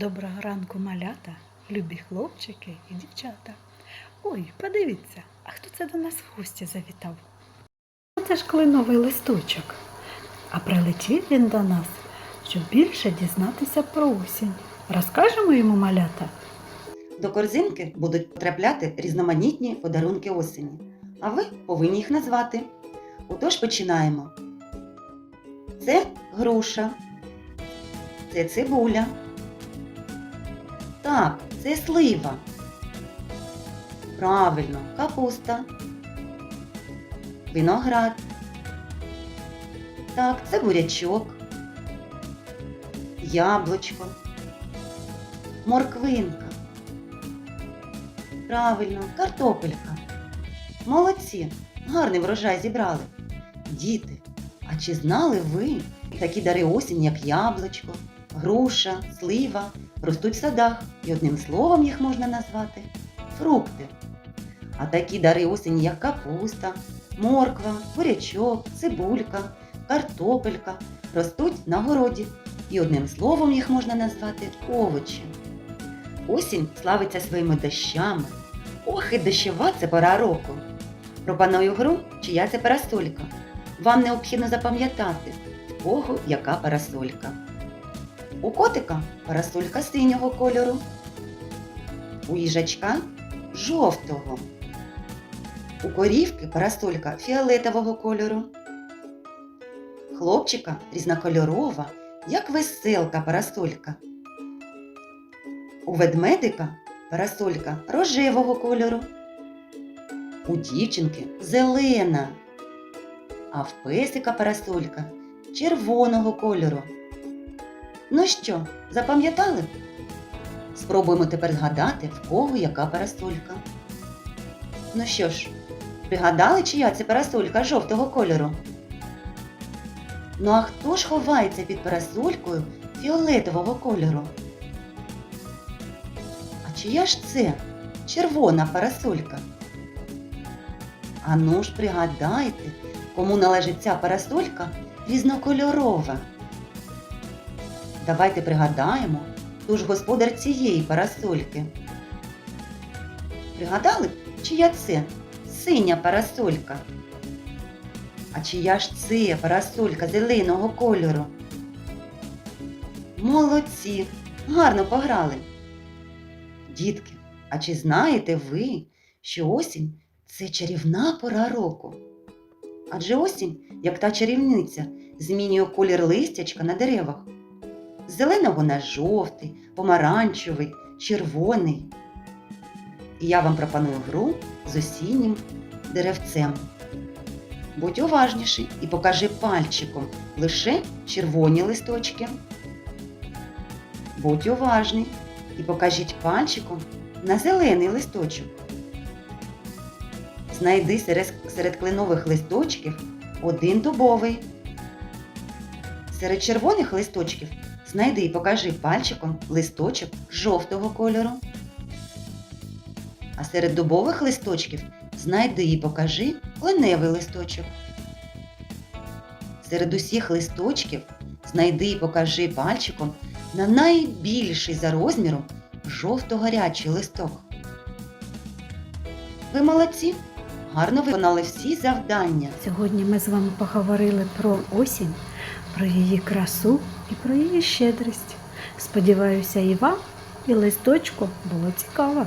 Доброго ранку, малята, любі хлопчики і дівчата. Ой, подивіться, а хто це до нас в гості завітав? Ну, Це ж кленовий листочок. А прилетів він до нас, щоб більше дізнатися про осінь. Розкажемо йому малята. До корзинки будуть потрапляти різноманітні подарунки осені, а ви повинні їх назвати. Отож починаємо. Це груша. Це цибуля. Так, це слива. Правильно, капуста. Виноград. Так, це бурячок. Яблучко. Морквинка. Правильно, картопелька. Молодці, гарний врожай зібрали. Діти, а чи знали ви такі дари осінь, як яблучко, груша, слива, ростуть в садах, і одним словом їх можна назвати фрукти. А такі дари осені, як капуста, морква, бурячок, цибулька, картопелька, ростуть на городі, і одним словом їх можна назвати овочі. Осінь славиться своїми дощами. Ох, і дощова це пора року. Пропоную гру, чия це парасолька. Вам необхідно запам'ятати, в кого яка парасолька. У котика парасолька синього кольору, у їжачка жовтого. У корівки парасолька фіолетового кольору. Хлопчика різнокольорова, як веселка парасолька. У ведмедика парасолька рожевого кольору. У дівчинки зелена. А в песика парасолька червоного кольору. Ну що, запам'ятали? Спробуємо тепер згадати, в кого яка парасолька. Ну що ж, пригадали, чия це парасолька жовтого кольору? Ну а хто ж ховається під парасолькою фіолетового кольору? А чия ж це червона парасолька? Ану ж пригадайте, кому належить ця парасолька різнокольорова. Давайте пригадаємо, хто ж господар цієї парасольки. Пригадали, чия це синя парасолька? А чия ж це парасолька зеленого кольору? Молодці, гарно пограли. Дітки, а чи знаєте ви, що осінь це чарівна пора року? Адже осінь, як та чарівниця, змінює колір листячка на деревах. З зеленого на жовтий, помаранчевий, червоний. І я вам пропоную гру з осіннім деревцем. Будь уважніший і покажи пальчиком лише червоні листочки. Будь уважний і покажіть пальчиком на зелений листочок. Знайди серед, серед кленових листочків один дубовий. Серед червоних листочків знайди і покажи пальчиком листочок жовтого кольору. А серед дубових листочків знайди і покажи кленевий листочок. Серед усіх листочків знайди і покажи пальчиком на найбільший за розміром жовто-гарячий листок. Ви молодці! Гарно виконали всі завдання. Сьогодні ми з вами поговорили про осінь, про її красу і про її щедрість. Сподіваюся, і вам, і листочку було цікаво.